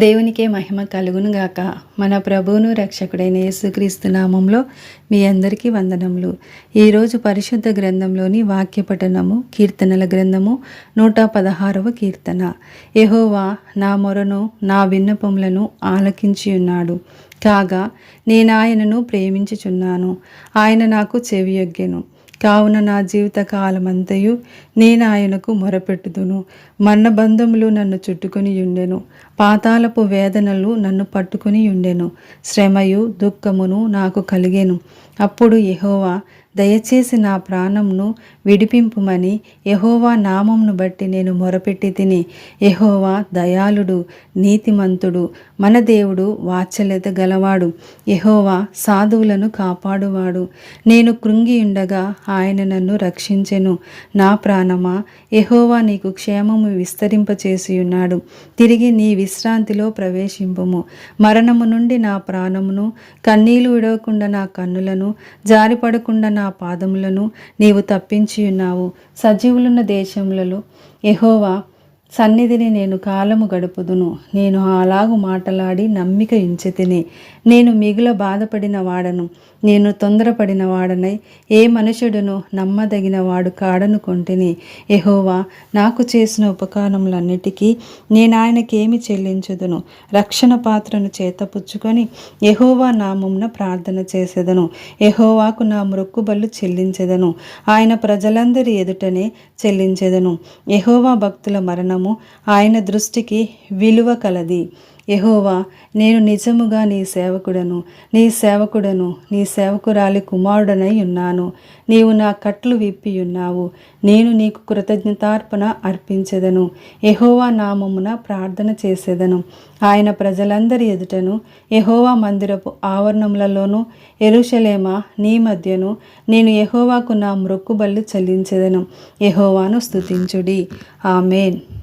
దేవునికే మహిమ కలుగునుగాక మన ప్రభువును రక్షకుడైన యేసుక్రీస్తు నామంలో మీ అందరికీ వందనములు. ఈరోజు పరిశుద్ధ గ్రంథంలోని వాక్యపఠనము కీర్తనల గ్రంథము నూట పదహారవ కీర్తన. ఎహోవా నా మొరను నా విన్నపములను ఆలకించి ఉన్నాడు. కాగా నేను ఆయనను ప్రేమించుచున్నాను. ఆయన నాకు చెవియొగ్గెను. కావున నా జీవిత కాలమంతయు నేను ఆయనకు మొరపెట్టుదును. మన్నబంధములు నన్ను చుట్టుకొని ఉండెను పాతాలపు వేదనలు నన్ను పట్టుకొని ఉండెను శ్రమయు దుఃఖమును నాకు కలిగెను. అప్పుడు యహోవా దయచేసి నా ప్రాణంను విడిపింపుమని ఎహోవా నామంను బట్టి నేను మొరపెట్టి తిని ఎహోవా దయాళుడు నీతిమంతుడు మన దేవుడు వాత్సల్యత గలవాడు ఎహోవా సాధువులను కాపాడువాడు. నేను కృంగియుండగా ఆయన నన్ను రక్షించెను. నా ప్రాణమా ఎహోవా నీకు క్షేమము విస్తరింపచేసి ఉన్నాడు తిరిగి నీ విశ్రాంతిలో ప్రవేశింపుము. మరణము నుండి నా ప్రాణమును కన్నీలు విడవకుండా నా కన్నులను జారిపడకుండా నా పాదములను నీవు తప్పించి ఉన్నావు. సజీవులున్న దేశములలో ఎహోవా సన్నిధిని నేను కాలము గడుపుదును. నేను అలాగు మాటలాడి నమ్మిక ఇంచితిని. నేను మిగుల బాధపడిన వాడను. నేను తొందరపడిన వాడనై ఏ మనుషుడును నమ్మదగిన వాడు కాడను కొంటిని నాకు చేసిన ఉపకారములన్నిటికీ నేను ఆయనకేమి చెల్లించదును? రక్షణ పాత్రను చేతపుచ్చుకొని ఎహోవా నామమున ప్రార్థన చేసేదను. ఎహోవాకు నా మృక్కుబళ్ళు చెల్లించెదను. ఆయన ప్రజలందరి ఎదుటనే చెల్లించెదను. ఎహోవా భక్తుల మరణము ఆయన దృష్టికి విలువ కలది. యహోవా నేను నిజముగా నీ సేవకుడను నీ సేవకుడను నీ సేవకురాలి కుమారుడనై ఉన్నాను. నీవు నా కట్లు విప్పి ఉన్నావు. నేను నీకు కృతజ్ఞతార్పణ అర్పించెదను. యహోవా నామమున ప్రార్థన చేసేదను. ఆయన ప్రజలందరి ఎదుటను యహోవా మందిరపు ఆవరణములలోనూ ఎరుషలేమ నీ మధ్యను నేను యహోవాకు నా మ్రొక్కుబళ్ళు చెల్లించెదను. యహోవాను స్తుతించుడి. ఆమెన్.